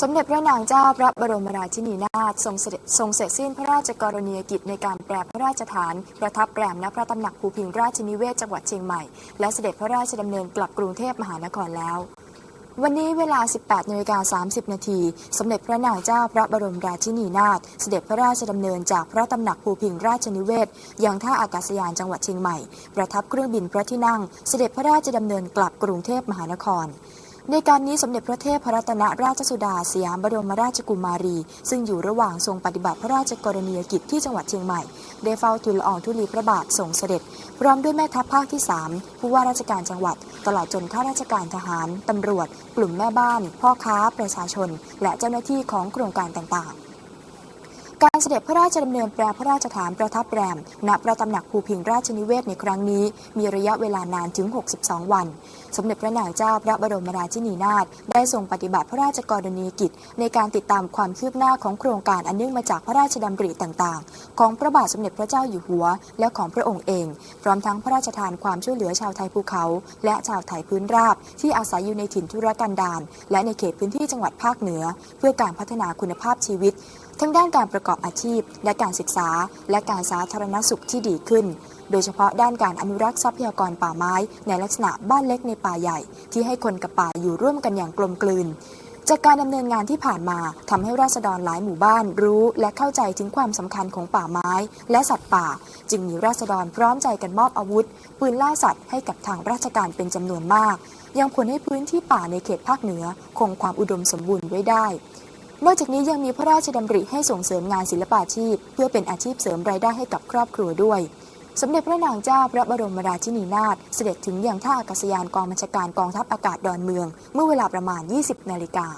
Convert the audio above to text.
สมเด็จพระนางเจ้าพระบรมราชินีนาถทรงเสด็จทรงเสร็จสิ้นพระราชกรณียกิจในการแปรพระราชฐาน ประทับแรมณพระตำหนักภูพิงราชนิเวศจังหวัดเชียงใหม่ และเสด็จพระราชดำเนินกลับกรุงเทพมหานครแล้ว วันนี้เวลา 18นาฬิกา30 นาที สมเด็จพระนางเจ้าพระบรมราชินีนาถเสด็จพระราชดำเนินจากพระตำหนักภูพิงราชนิเวศยังท่าอากาศยานจังหวัดเชียงใหม่ ประทับเครื่องบินพระที่นั่ง เสด็จพระราชดำเนินกลับกรุงเทพมหานคร ในการนี้สมเด็จพระเทพพรัตนราชสุดาสยามบรมราชกุมารี ซึ่งอยู่ระหว่างทรงปฏิบัติพระราชกรณียกิจที่จังหวัดเชียงใหม่ ได้เฝ้าทูลอองธุลีพระบาททรงเสด็จ พร้อมด้วยแม่ทัพภาคที่ 3 ผู้ว่าราชการจังหวัด ตลอดจนข้าราชการทหาร ตำรวจ กลุ่มแม่บ้าน พ่อค้า ประชาชน และเจ้าหน้าที่ของโครงการต่างๆการเสด็จพระราชดำเนินแปรพระราชฐานประทับแรม ณ พระตำหนักภูพิงราชนิเวศในครั้งนี้ มีระยะเวลานานถึง 62 วัน สมเด็จพระนางเจ้าพระบรมราชินีนาถได้ทรงปฏิบัติพระราชกรณียกิจ ในการติดตามความคืบหน้าของโครงการอันเนื่องมาจากพระราชดำริต่างๆ ของพระบาทสมเด็จพระเจ้าอยู่หัว และของพระองค์เอง พร้อมทั้งพระราชทานความช่วยเหลือชาวไทยภูเขา และชาวไทยพื้นราบ ที่อาศัยอยู่ในถิ่นทุรกันดารและในเขตพื้นที่จังหวัดภาคเหนือ เพื่อการพัฒนาคุณภาพชีวิต ทั้งด้านการประกอบอาชีพ และการศึกษา และการสาธารณสุขที่ดีขึ้น โดยเฉพาะด้านการอนุรักษ์ทรัพยากรป่าไม้ ในลักษณะบ้านเล็กในป่าใหญ่ ที่ให้คนกับป่าอยู่ร่วมกันอย่างกลมกลืนจากการดำเนินงานที่ผ่านมาทำให้ราษฎรหลายหมู่บ้านรู้ และเข้าใจถึงความสำคัญของป่าไม้ และสัตว์ป่า จึงมีราษฎรพร้อมใจกันมอบอาวุธ ปืนล่าสัตว์ให้กับทางราชการเป็นจำนวนมาก ยังผลให้พื้นที่ป่าในเขตภาคเหนือ คงความอุดมสมบูรณ์ไว้ได้ นอกจากนี้ยังมีพระราชดำริให้ส่งเสริมงานศิลปาชีพ เพื่อเป็นอาชีพเสริมรายได้ให้กับครอบครัวด้วย สมเด็จพระนางเจ้าพระบรมราชินีนาถเสด็จถึงยังท่าอากาศยานกองบัญชาการกองทัพอากาศดอนเมือง เมื่อเวลาประมาณ 20 นาฬิกา